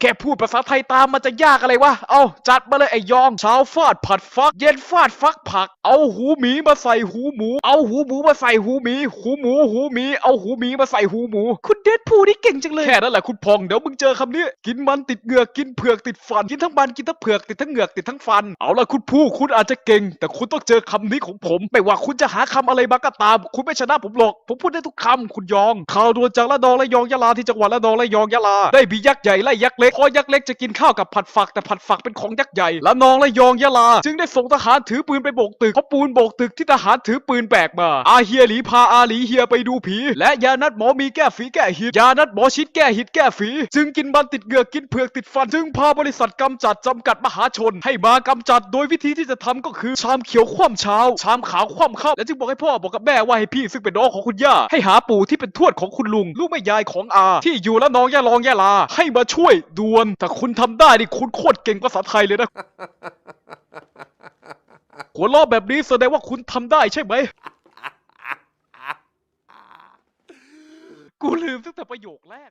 แค่พูดภาษาไทยตามมันจะยากอะไรวะ เอาจัดมาเลยไอ้ยองเช้าฟาดผัดฟัก เย็นฟาดฟักผัก เอาหูหมีมาใส่หูหมู เอาหูหมูมาใส่หูหมี หูหมูหูหมี เอาหูหมีมาใส่หูหมู คุณเดดพูนี่เก่งจังเลย แค่นั้นแหละคุณพอง เดี๋ยวมึงเจอคำนี้ กินมันติดเหงือก กินเผือกติดฟัน กินทั้งมันกินทั้งเผือกติดทั้งเหงือกติดทั้งฟัน เอาละคุณผู้คุณอาจจะเก่ง แต่คุณต้องเจอคำนี้ของผม ไม่ว่าคุณจะหาคำอะไรมาก็ตาม คุณไม่ชนะผมหรอก ผมพูดได้ทุกคำคุณยองข่าวด่วนจากละนองและยองยะลาที่จังหวัดละนองและยองยะลาได้มียักษ์ใหญ่ไล่ยักษ์เล็กพอยักษ์เล็กจะกินข้าวกับผัดฝักแต่ผัดฝักเป็นของยักษ์ใหญ่ละนองและยองยะลา จึงได้ส่งทหารถือปืนไปโบกตึกเพราะปูนโบกตึกที่ทหารถือปืนแบกมา อาเฮียหลีพาอาหลีเฮียไปดูผี และยานัดหมอมีแก้ฝีแก้หิดยานัดหมอชิดแก้หิดแก้ฝี จึงกินมันติดเหงือกกินเผือกติดฟันจึงพาบริษัทกำจัดจำกัดมหาชน ให้มากำจัดโดยวิธีที่จะทำก็คือชามเขียวคว่ำเช้า ชามขาวคว่ำค่ำและจึงบอกให้พ่อบอกกับแม่ว่าให้พี่ซึ่งเป็นน้องของคุณย่าให้หาปู่ที่เป็นทวดของคุณลุงลูกแม่ยายของอา ที่อยู่และน้องย่าลองย่าลาให้มาช่วยด่วน ถ้าคุณทำได้นี่คุณโคตรเก่งภาษาไทยเลยนะ หัวล้อแบบนี้แสดงว่าคุณทำได้ใช่ไหม กูลืมตั้งแต่ประโยคแรก